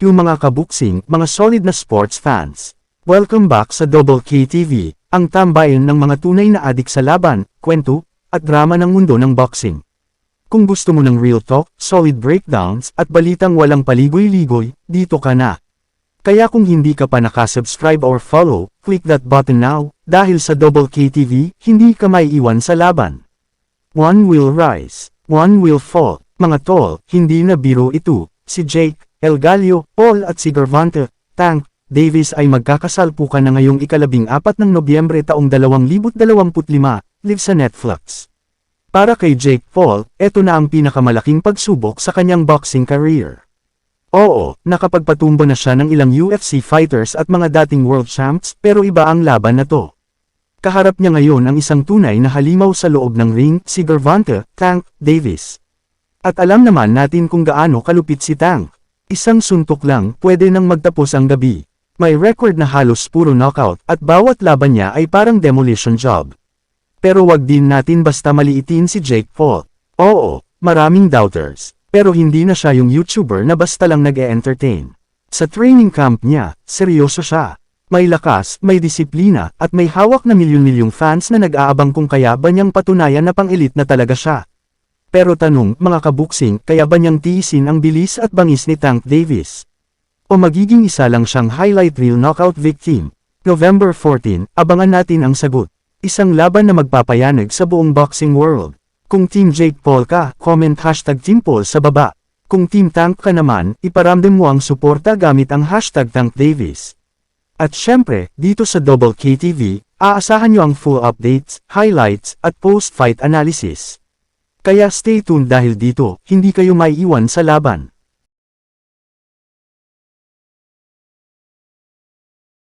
yung mga kabuksing, mga solid na sports fans. Welcome back sa Double K TV, ang tambayan ng mga tunay na adik sa laban, kwento, at drama ng mundo ng boxing. Kung gusto mo ng real talk, solid breakdowns, at balitang walang paligoy-ligoy, dito ka na. Kaya kung hindi ka pa nakasubscribe or follow, click that button now, dahil sa Double K TV, hindi ka maiiwan sa laban. One will rise, one will fall. Mga tol, hindi na biro ito. Si Jake, El Gallo, Paul at si Gervonta, Tank, Davis ay magkakasalpukan na ngayong ikalabing apat ng Nobyembre taong 2025, live sa Netflix. Para kay Jake Paul, eto na ang pinakamalaking pagsubok sa kanyang boxing career. Oo, nakapagpatumba na siya ng ilang UFC fighters at mga dating world champs pero iba ang laban na to. Kaharap niya ngayon ang isang tunay na halimaw sa loob ng ring, si Gervonta, Tank, Davis. At alam naman natin kung gaano kalupit si Tank. Isang suntok lang, pwede nang magtapos ang gabi. May record na halos puro knockout at bawat laban niya ay parang demolition job. Pero wag din natin basta maliitin si Jake Paul. Oo, maraming doubters. Pero hindi na siya yung YouTuber na basta lang nag-e-entertain. Sa training camp niya, seryoso siya. May lakas, may disiplina, at may hawak na milyon-milyong fans na nag-aabang kung kaya ba niyang patunayan na pang-elite na talaga siya. Pero tanong, mga kabuksing, kaya ba niyang tiisin ang bilis at bangis ni Tank Davis? O magiging isa lang siyang highlight reel knockout victim? November 14, abangan natin ang sagot. Isang laban na magpapayanag sa buong boxing world. Kung Team Jake Paul ka, comment hashtag Team Paul sa baba. Kung Team Tank ka naman, iparamdam mo ang suporta gamit ang hashtag Tank Davis. At syempre, dito sa Double KTV, aasahan nyo ang full updates, highlights, at post-fight analysis. Kaya stay tuned dahil dito, hindi kayo maiiwan sa laban.